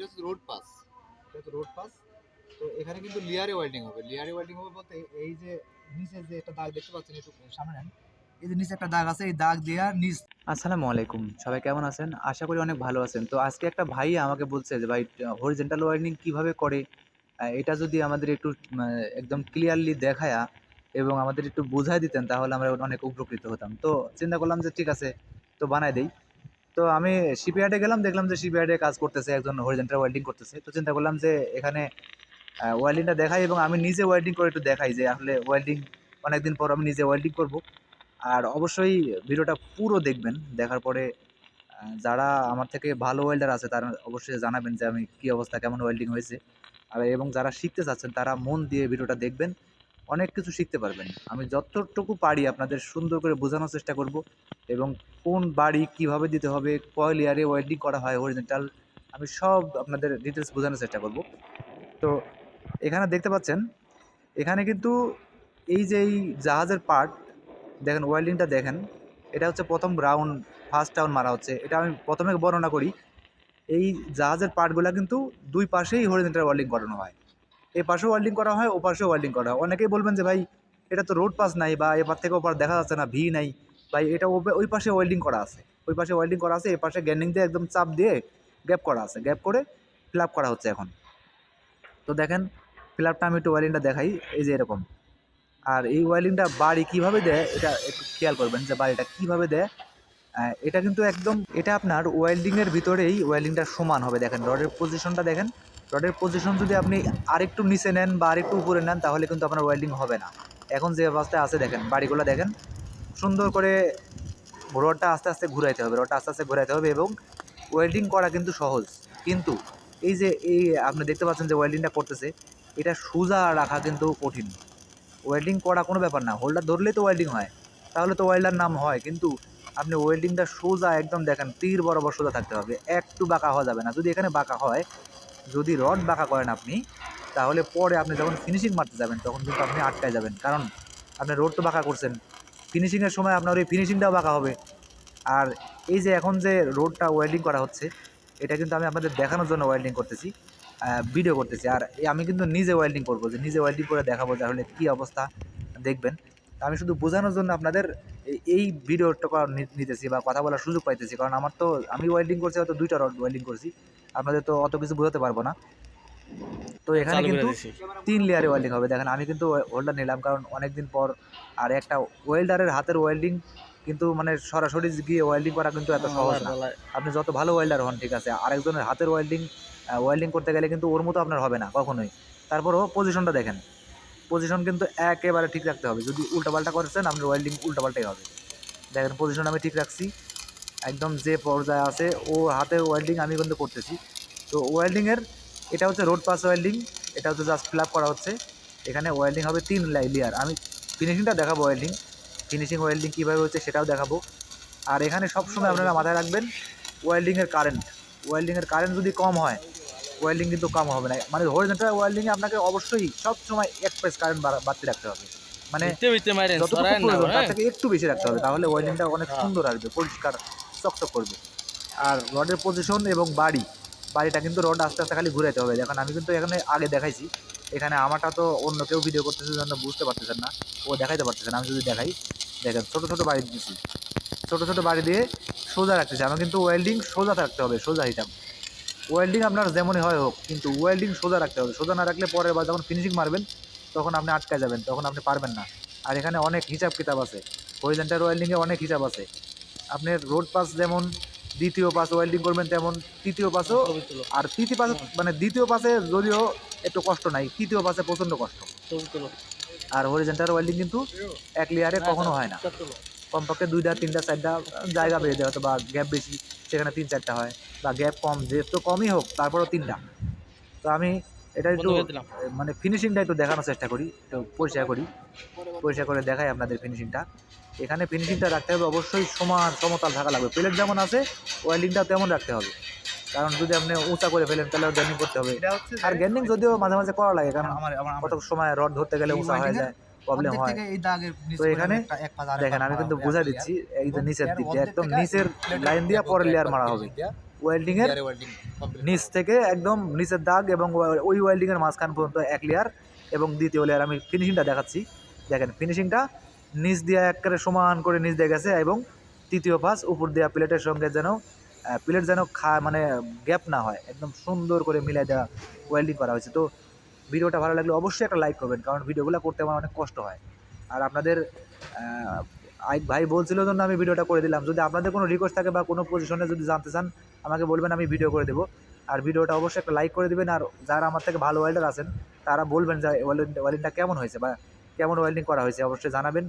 ওইটা হচ্ছে road pass এটা হচ্ছে রোড পাস তো এখানে কিন্তু লিয়ারে ওয়েল্ডিং হবে। লিয়ারে ওয়েল্ডিং হবে বলতে এই যে নিচে যে একটা দাগ দেখতে পাচ্ছেন একটু সামনে নেন। এই যে নিচে একটা দাগ আছে এই দাগ দেওয়া নিচ। আসসালামু আলাইকুম। সবাই কেমন আছেন? আশা করি অনেক ভালো আছেন। তো আজকে একটা ভাই আমাকে বলছে যে ভাই হরিজেন্টাল ওয়ার্নিং কীভাবে করে? এটা যদি আমাদের একটু একদম ক্লিয়ারলি দেখায়া এবং আমাদের একটু বোঝাই দিতেন তাহলে আমরা অনেক উপকৃত হতাম। তো চিন্তা করলাম যে ঠিক আছে তো বানাই দেই। তো আমি শিপইয়ার্ডে গেলাম, দেখলাম যে শিপইয়ার্ডে কাজ করতেছে একজন হরিজেন্টাল ওয়েল্ডিং করতেছে। তো চিন্তা করলাম যে এখানে ওয়েল্ডিংটা দেখাই এবং আমি নিজে ওয়েল্ডিং করে একটু দেখাই যে আসলে ওয়েল্ডিং অনেকদিন পর আমি নিজে ওয়েল্ডিং করব। আর অবশ্যই ভিডিওটা পুরো দেখবেন, দেখার পরে যারা আমার থেকে ভালো ওয়েল্ডার আছে তারা অবশ্যই জানাবেন যে আমি কী অবস্থা, কেমন ওয়েল্ডিং হয়েছে। আর এবং যারা শিখতে চাচ্ছেন তারা মন দিয়ে ভিডিওটা দেখবেন। অনেক কিছু শিখতে পারবেন। আমি যতটুকু পারি আপনাদের সুন্দর করে বোঝানোর চেষ্টা করব এবং কোন বাড়ি কীভাবে দিতে হবে কয় লেয়ারে ওয়েল্ডিং করা হয় হরিজেন্টাল আমি সব আপনাদের ডিটেলস বোঝানোর চেষ্টা করব। তো এখানে দেখতে পাচ্ছেন, এখানে কিন্তু এই যে এই জাহাজের পার্ট দেখেন ওয়েল্ডিংটা দেখেন, এটা হচ্ছে প্রথম রাউন্ড ফার্স্ট রাউন্ড মারা হচ্ছে। এটা আমি প্রথমে বর্ণনা করি, এই জাহাজের পার্টগুলো কিন্তু দুই পাশেই হরিজেন্টাল ওয়েল্ডিং করানো হয়। এই পাশেও ওয়েল্ডিং করা হয়, ও পাশেও ওয়েল্ডিং করা হয়। অনেকেই বলবেন যে, ভাই, এটা তো রোড পাস নাই বা এপার থেকে ওপার দেখা যাচ্ছে না ভি নাই। ভাই, এটা ওই পাশে ওয়েল্ডিং করা আছে। ওই পাশে ওয়েল্ডিং করা আছে এই পাশে গ্যান্ডিং দিয়ে একদম চাপ দিয়ে গ্যাপ করা আছে। গ্যাপ করে ফিল করা হচ্ছে এখন। তো দেখেন ফিল আপটা আমি একটু ওয়েল্ডিংটা দেখাই, এই যে এরকম। আর এই ওয়েল্ডিংটা বাড়ি কীভাবে দেয়, এটা একটু খেয়াল করবেন যে, বাড়িটা কীভাবে দেয় এটা কিন্তু একদম, এটা আপনার ওয়েল্ডিংয়ের ভিতরেই ওয়েল্ডিংটা সমান হবে। দেখেন রডের পজিশনটা দেখেন। রডের পজিশন যদি আপনি আরেকটু নিচে নেন বা আরেকটু উপরে নেন, তাহলে কিন্তু আপনার ওয়েল্ডিং হবে না। এখন যে অবস্থায় আছে, দেখেন, বাড়িগুলো দেখেন, সুন্দর করে রডটা আস্তে আস্তে ঘুরাইতে হবে রডটা আস্তে আস্তে ঘুরাইতে হবে এবং ওয়েল্ডিং করা কিন্তু সহজ। কিন্তু এই যে এই আপনি দেখতে পাচ্ছেন যে ওয়েল্ডিংটা করতেছে, এটা সোজা রাখা কিন্তু কঠিন। ওয়েল্ডিং করা কোনো ব্যাপার না। হোল্ডার ধরলেই তো ওয়েল্ডিং হয়। তাহলে তো ওয়েল্ডার নাম হয়। কিন্তু আপনি ওয়েল্ডিংটা সোজা একদম দেখেন, তীর বরাবর সোজা থাকতে হবে। একটু বাঁকা হওয়া যাবে না। যদি এখানে বাঁকা হয়, যদি রড বাঁকা করেন আপনি, তাহলে পরে আপনি যখন ফিনিশিং মারতে যাবেন, তখন কিন্তু আপনি আটকায় যাবেন। কারণ আপনি রোড তো বাঁকা করছেন। ফিনিশিংয়ের সময় আপনার ওই ফিনিশিংটাও বাঁকা হবে। আর এই যে এখন যে রোডটা ওয়েল্ডিং করা হচ্ছে, এটা কিন্তু আমি আপনাদের দেখানোর জন্য ওয়েল্ডিং করতেছি ভিডিও করতেছি। আর আমি কিন্তু নিজে ওয়েল্ডিং করব। যে নিজে ওয়েল্ডিং করে দেখাবো তাহলে কী অবস্থা, দেখবেন। আমি শুধু বোঝানোর জন্য আপনাদের এই- ভিডিওটা করা নিতেছি বা কথা বলার সুযোগ পাইতেছি। কারণ আমার তো আমি ওয়েল্ডিং করছি হয়তো দুইটা রড ওয়েল্ডিং করছি। আপনাদের তো অত কিছু বোঝাতে পারব না। তো এখানে কিন্তু তিন লেয়ারে ওয়েল্ডিং হবে। দেখেন আমি কিন্তু হোল্ডার নিলাম কারণ অনেকদিন পর আর একটা ওয়েল্ডারের হাতের ওয়েল্ডিং কিন্তু মানে সরাসরি গিয়ে ওয়েল্ডিং করা কিন্তু এত সহজ না। আপনি যত ভালো ওয়েল্ডার হন ঠিক আছে আরেকজনের হাতের ওয়েল্ডিং ওয়েল্ডিং করতে গেলে কিন্তু ওর মতো আপনার হবে না কখনোই। তারপরও পজিশনটা দেখেন। পজিশন কিন্তু একেবারে ঠিক রাখতে হবে। যদি উল্টাপাল্টা করেছেন আপনার ওয়েল্ডিং উল্টাপাল্টাই হবে। দেখেন পজিশন আমি ঠিক রাখছি। একদম যে পর্যায়ে আছে, ও হাতে ওয়েল্ডিং আমি কিন্তু করতেছি। তো ওয়েল্ডিংয়ের এটা হচ্ছে রোড পাস ওয়েল্ডিং এটা হচ্ছে জাস্ট ফিল করা হচ্ছে। এখানে ওয়েল্ডিং হবে তিন লেয়ার আমি ফিনিশিংটা দেখাবো ওয়েল্ডিং ফিনিশিং ওয়েল্ডিং কীভাবে হচ্ছে সেটাও দেখাবো। আর এখানে সবসময় আপনারা মাথায় রাখবেন ওয়েল্ডিংয়ের কারেন্ট ওয়েল্ডিংয়ের কারেন্ট যদি কম হয় ওয়েল্ডিং কিন্তু কম হবে না। মানে হরিজেন্টাল ওয়েল্ডিংয়ে আপনাকে অবশ্যই সব সময় এক্সপ্রেস কারেন্ট বাড়তে রাখতে হবে। মানে তার থেকে একটু বেশি রাখতে হবে তাহলে ওয়েল্ডিংটা অনেক সুন্দর আসবে পরিষ্কার চকচক করবে। আর রডের পজিশন এবং বাড়ি বাড়িটা কিন্তু রড আস্তে আস্তে খালি ঘুরাইতে হবে। দেখেন আমি কিন্তু এখানে আগে দেখাইছি এখানে আমারটা তো অন্য কেউ ভিডিও করতেছে জন্য বুঝতে পারতেছেন না। ও দেখাইতে পারতেছে না আমি যদি দেখাই। দেখেন ছোটো ছোটো বাড়ি দিয়েছি ছোটো ছোটো বাড়ি দিয়ে সোজা রাখতেছি। আমার কিন্তু ওয়েল্ডিং সোজা থাকতে হবে সোজা হিসাব ওয়েল্ডিং আপনার যেমনই হয় হোক কিন্তু ওয়েল্ডিং সোজা রাখতে হবে। সোজা না রাখলে পরে বা যখন ফিনিশিং মারবেন তখন আপনি আটকায় যাবেন তখন আপনি পারবেন না। আর এখানে অনেক হিসাব কিতাব আছে। হরিজেন্টাল ওয়েল্ডিংয়ে অনেক হিসাব আছে। আপনি রোড পাস যেমন দ্বিতীয় পাস ওয়েল্ডিং করবেন তেমন তৃতীয় পাসও আর তৃতীয় পাশে মানে দ্বিতীয় পাশে যদিও একটু কষ্ট নাই তৃতীয় পাসে প্রচণ্ড কষ্ট। আর হরিজেন্টাল ওয়েল্ডিং কিন্তু এক লেয়ারে কখনো হয় না। কমপক্ষে দুইটা তিনটা চারটা জায়গা বেঁধে হয়তো বা গ্যাপ বেশি সেখানে তিন চারটা হয় বা গ্যাপ কম যেহেতু কমই হোক তারপরেও তিনটা। তো আমি এটা একটু মানে ফিনিশিংটা একটু দেখানোর চেষ্টা করি একটু পরিষ্কার করি। পরিষ্কার করে দেখাই আপনাদের ফিনিশিংটা এখানে ফিনিশিংটা রাখতে হবে অবশ্যই সমান সমতল থাকা লাগবে। প্লেট যেমন আছে ওয়েল্ডিংটাও তেমন রাখতে হবে। কারণ যদি আপনি উঁচা করে ফেলেন তাহলে গ্যান্ডিং করতে হবে। আর গ্যান্ডিং যদিও মাঝে মাঝে করা লাগে কারণ আমার আমার কত সময় রড ধরতে গেলে উঁচা হয়ে যায়। প্রবলেম হয়। তো এখানে দেখেন আমি কিন্তু এক দিচ্ছি। নিচের দিক একদম নিচের লাইন দিয়ে পরের লেয়ার মারা হবে। ওয়েল্ডিং কমপ্লিট নিচ থেকে একদম নিচের দাগ এবং ওই- ওই ওয়েল্ডিংয়ের মাঝখান পর্যন্ত এক লেয়ার এবং দ্বিতীয় লেয়ার আমি ফিনিশিংটা দেখাচ্ছি। দেখেন ফিনিশিংটা নিচ দিয়ে একেবারে সমান করে নিচ দিয়ে গেছে এবং তৃতীয় পাস উপর দেওয়া প্লেটের সঙ্গে যেন প্লেট যেন খা মানে গ্যাপ না হয় একদম সুন্দর করে মিলাই দেওয়া ওয়েল্ডিং করা হয়েছে। তো ভিডিওটা ভালো লাগলে অবশ্যই একটা লাইক করবেন, কারণ ভিডিওগুলো করতে আমার অনেক কষ্ট হয়। আর আপনাদের আইক আই- ভাই বলছিল জন্য আমি ভিডিওটা করে দিলাম। যদি আপনাদের কোনো রিকোয়েস্ট থাকে বা কোনো পজিশনে যদি জানতে চান, আমাকে বলবেন, আমি ভিডিও করে দেবো। আর ভিডিওটা অবশ্যই একটা লাইক করে দেবেন। আর যারা আমার থেকে ভালো ওয়েল্ডার আছেন, তারা বলবেন যে ওয়েল্ডিংটা কেমন হয়েছে বা কেমন ওয়েল্ডিং করা হয়েছে, অবশ্যই জানাবেন।